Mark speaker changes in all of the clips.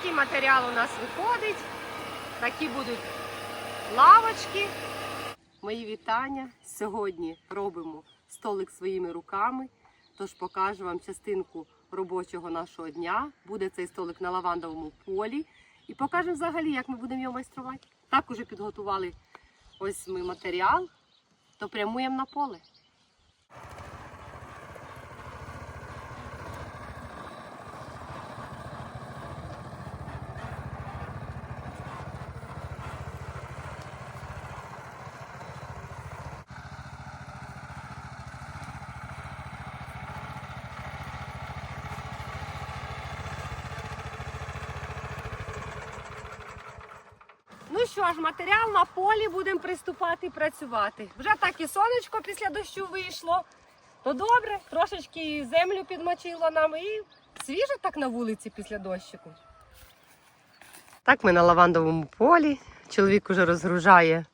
Speaker 1: такий матеріал у нас виходить. Такі будуть лавочки. Мої вітання. Сьогодні робимо столик своїми руками. Тож покажу вам частинку робочого нашого дня. Буде цей столик на лавандовому полі. І покажу взагалі, як ми будемо його майструвати. Так уже підготували ось ми матеріал, то прямуємо на поле. Що ж, матеріал на полі будемо приступати працювати. Вже так і сонечко після дощу вийшло. То добре, трошечки землю підмочило нам і свіже так на вулиці після дощику. Так ми на лавандовому полі. Чоловік уже розгружає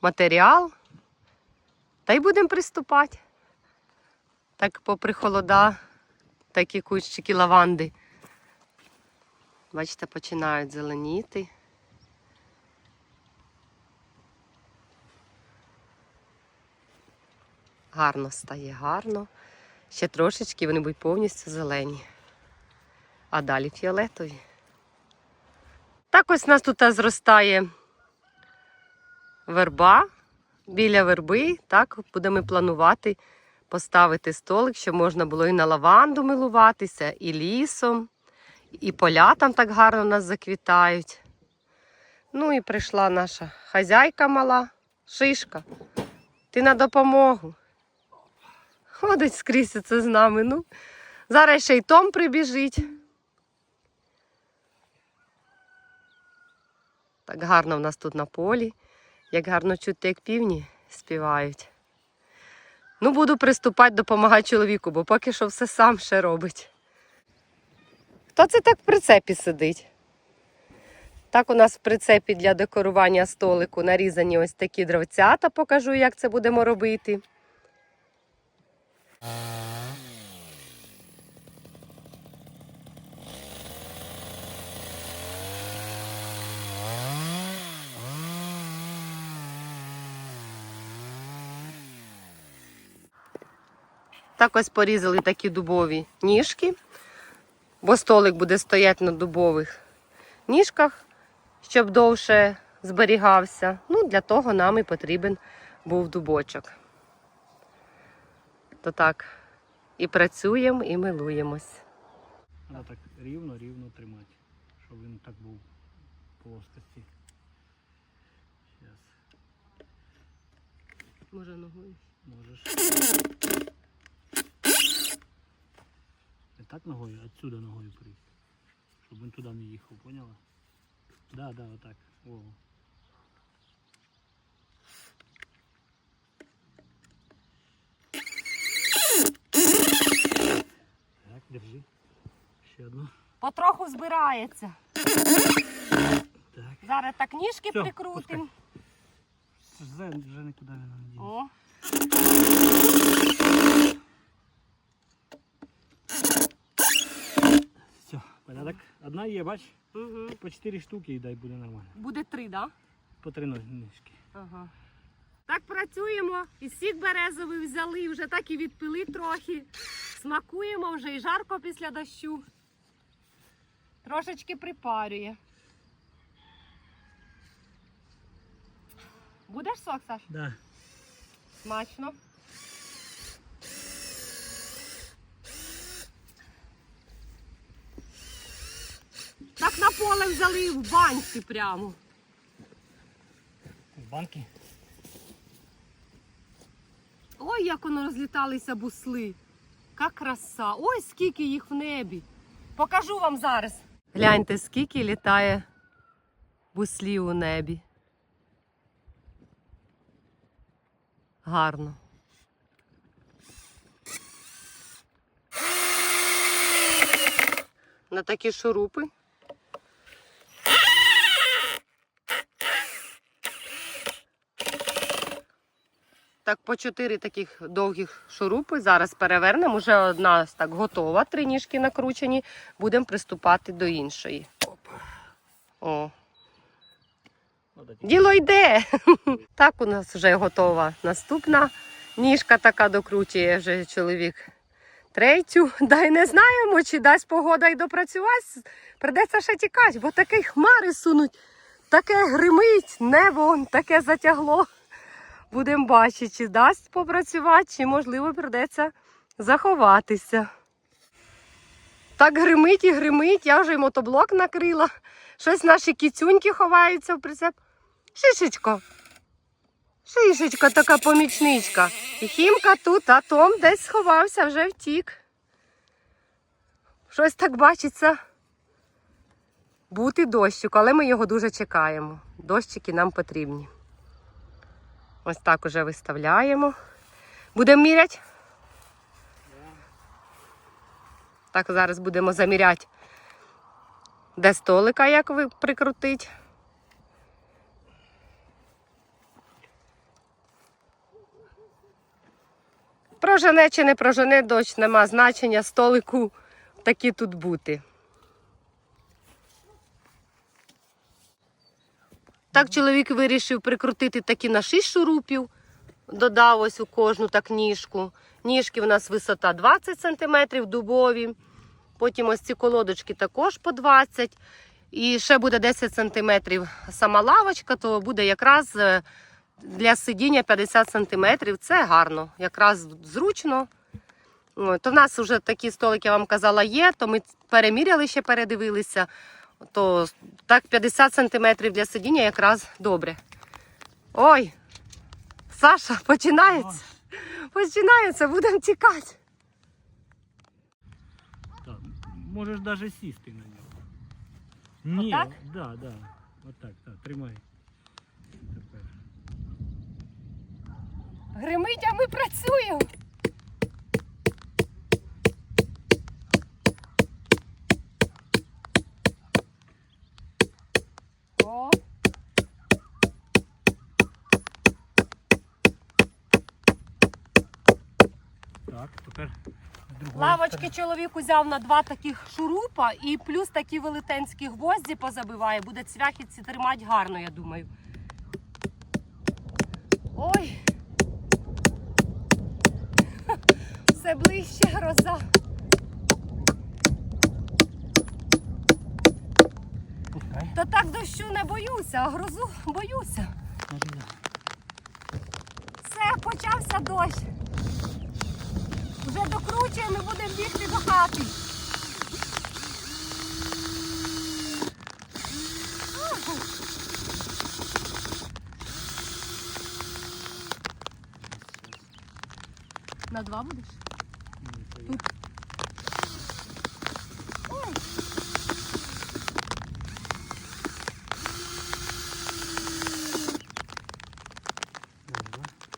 Speaker 1: матеріал. Та й будемо приступати. Так, попри холода, такі кущики лаванди. Бачите, починають зеленіти. Гарно стає, гарно. Ще трошечки вони будуть повністю зелені. А далі фіолетові. Так ось у нас тут зростає верба. Біля верби, так, будемо планувати поставити столик, щоб можна було і на лаванду милуватися, і лісом, і поля там так гарно нас заквітають. Ну і прийшла наша хазяйка мала, шишка. Ти на допомогу. Ходить скрізь це з нами. Ну. Зараз ще й Том прибіжить. Так гарно в нас тут на полі. Як гарно чути, як півні співають. Ну, буду приступати, допомагати чоловіку, бо поки що все сам ще робить. Хто це так в прицепі сидить? Так, у нас в прицепі для декорування столику нарізані ось такі дровцята, покажу, як це будемо робити. Так ось порізали такі дубові ніжки, бо столик буде стояти на дубових ніжках, щоб довше зберігався. Ну, для того нам і потрібен був дубочок. То так, і працюємо, і милуємось.
Speaker 2: Треба так рівно, рівно тримати, щоб він так був в плоскості. Зараз
Speaker 1: Може, ногою.
Speaker 2: можеш. Не так ногою, а отсюда ногою прийти. Щоб він туди не їхав, поняла? Да, да, отак. О. Так, держи. Ще одну.
Speaker 1: Потроху збирається.
Speaker 2: Так.
Speaker 1: Зараз так ніжки
Speaker 2: Всьо,
Speaker 1: прикрутимо.
Speaker 2: Вже, вже нікуди не надіє.
Speaker 1: О,
Speaker 2: Все, порядок. Одна є, бач,
Speaker 1: угу.
Speaker 2: по 4 штуки і дай буде нормально.
Speaker 1: Буде три, так? Да?
Speaker 2: По три ножки.
Speaker 1: Ага. Так працюємо. І сік березовий взяли, вже так і відпили трохи. Смакуємо вже і жарко після дощу. Трошечки припарює. Будеш сок, Саш?
Speaker 2: Да.
Speaker 1: Смачно. Так на поле взяли в банці прямо.
Speaker 2: В банки.
Speaker 1: Ой, як воно розліталися бусли. Яка краса. Ой, скільки їх в небі. Покажу вам зараз. Гляньте, скільки літає буслів у небі. Гарно. На такі шурупи. Так, по чотири таких довгих шурупи. Зараз перевернемо. Уже одна так готова, три ніжки накручені. Будемо приступати до іншої. О, діло йде. Так у нас вже готова наступна ніжка така докручує вже чоловік. Третю, дай не знаємо, чи дасть погода й допрацювати. Придеться ще тікати, бо такі хмари сунуть, таке гримить, небо таке затягло. Будемо бачити, чи дасть попрацювати, чи можливо придеться заховатися. Так гримить і гримить, я вже й мотоблок накрила. Щось наші кіцюньки ховаються в прицеп. Шишечко. Шишечка така помічничка. І Хімка тут, а Том десь сховався, вже втік. Щось так бачиться. Бути дощик, але ми його дуже чекаємо. Дощики нам потрібні. Ось так уже виставляємо. Будемо міряти? Так, зараз будемо заміряти, де столика, як ви прикрутить. Прожене чи не прожене дощ, нема значення столику такі тут бути. Так чоловік вирішив прикрутити такі на 6 шурупів, додав ось у кожну так ніжку. Ніжки в нас висота 20 см дубові. Потім ось ці колодочки також по 20 І ще буде 10 см сама лавочка, то буде якраз е, для сидіння 50 см. Це гарно, якраз зручно. То в нас вже такі столики, я вам казала, є, то ми переміряли ще передивилися. То так 50 см для сидіння якраз добре. Ой, Саша, починається. Починається, будемо тікати.
Speaker 2: Так, можеш навіть сісти на нього. Ні,
Speaker 1: Отак?
Speaker 2: да, да. Отак, так, тримай. Тепер.
Speaker 1: Гримить, а ми працюємо. О,
Speaker 2: Так, тепер з другої
Speaker 1: лавочки чоловік узяв на два таких шурупа і плюс такі велетенські гвозді позабиває. Буде цвяхіці тримати гарно, я думаю. Ой. Все ближче гроза. Та так дощу не боюся, а грозу боюся. Все, почався дощ. Вже докручуємо і будемо бігти до хати. На два будеш? Тут.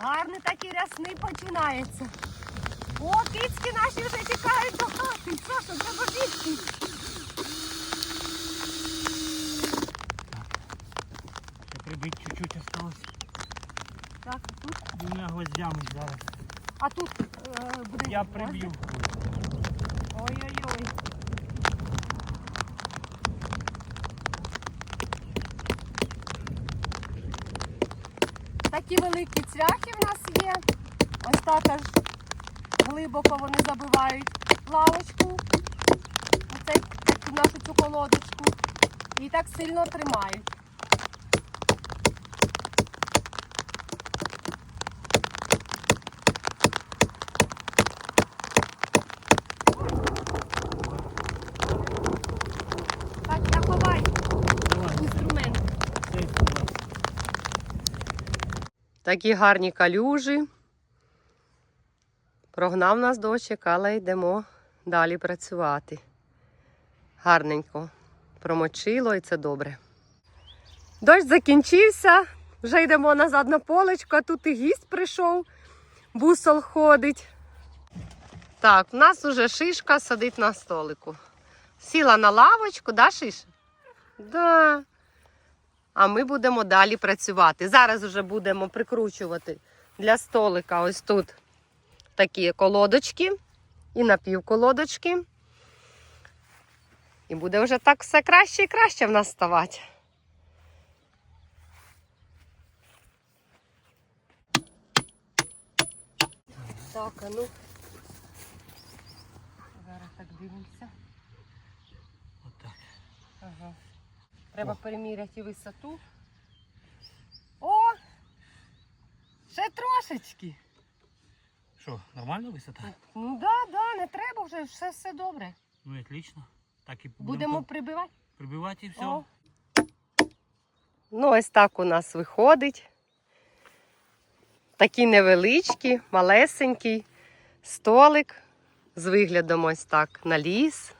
Speaker 1: Гарний такий рясний починається. О, кицьки наші вже тікають до хати. Саша, треба бігти.
Speaker 2: Ще прибить чуть-чуть осталось.
Speaker 1: Так, тут.
Speaker 2: Двома гвоздями зараз.
Speaker 1: А тут е, буде.
Speaker 2: Я приб'ю.
Speaker 1: Ой-ой-ой. Такі великі цвяхи в нас є. Ось також глибоко вони забивають лавочку. Оце нашу цю колодочку. І так сильно тримають. Такі гарні калюжі. Прогнав нас дощик, але йдемо далі працювати. Гарненько. Промочило і це добре. Дощ закінчився. Вже йдемо назад на полечко, а тут і гість прийшов, бусол ходить. Так, у нас уже шишка сидить на столику. Сіла на лавочку, да, шиша? Да. А ми будемо далі працювати. Зараз вже будемо прикручувати для столика ось тут такі колодочки і напівколодочки. І буде вже так все краще і краще в нас ставати. Так, а ну. Зараз так дивимося.
Speaker 2: Отак.
Speaker 1: Ага. Треба
Speaker 2: О.
Speaker 1: переміряти висоту. О! Ще трошечки.
Speaker 2: Що, нормальна висота?
Speaker 1: Ну да, да, не треба вже, все, все добре.
Speaker 2: Ну отлично. Так і
Speaker 1: Будемо прибивати.
Speaker 2: прибивати і все.
Speaker 1: О. Ну, ось так у нас виходить. Такий невеличкий, малесенький столик з виглядом ось так на ліс,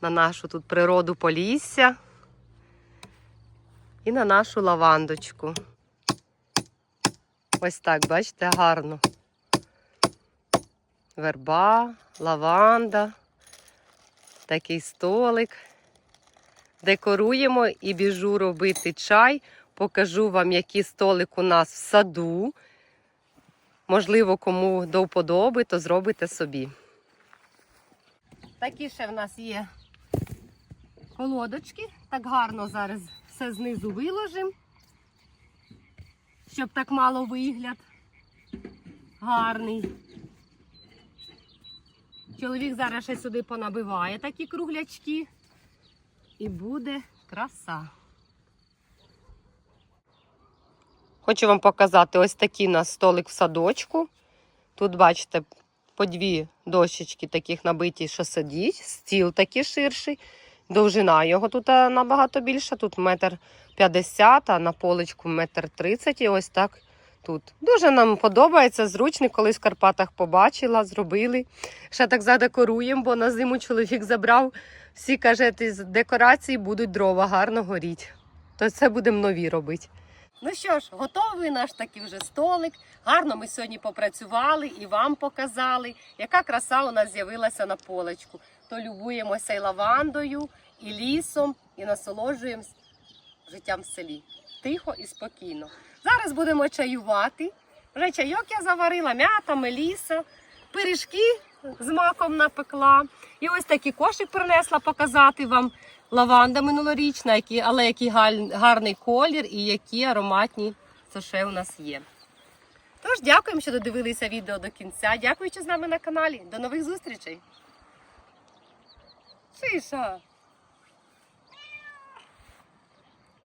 Speaker 1: на нашу тут природу Полісся і на нашу лавандочку. Ось так, бачите, гарно. Верба, лаванда, такий столик декоруємо і біжу робити чай. Покажу вам, який столик у нас в саду. Можливо, кому до вподоби, то зробите собі. Такі ще в нас є колодочки. Так гарно зараз все знизу виложимо, щоб так мало вигляд. Гарний. Чоловік зараз ще сюди понабиває такі круглячки і буде краса. Хочу вам показати ось такий у нас столик в садочку. Тут, бачите, по дві дощечки таких набиті, що сидіть, стіл такий ширший. Довжина його тут е, набагато більша. Тут метр п'ятдесят, а на поличку метр тридцять. І ось так тут. Дуже нам подобається, зручно, колись в Карпатах побачила, зробили. Ще так задекоруємо, бо на зиму чоловік забрав всі каже, з декорації будуть дрова гарно горіть. То це будемо нові робити. Ну що ж, готовий наш такий вже столик. Гарно ми сьогодні попрацювали і вам показали, яка краса у нас з'явилася на полочку. То любуємося і лавандою, і лісом, і насолоджуємось життям в селі. Тихо і спокійно. Зараз будемо чаювати. Вже чайок я заварила, м'ята, меліса, пиріжки з маком напекла. І ось такий кошик принесла показати вам. Лаванда минулорічна, але який гарний колір і які ароматні саше у нас є. Тож дякуємо, що додивилися відео до кінця. Дякую, що з нами на каналі. До нових зустрічей. 是啊。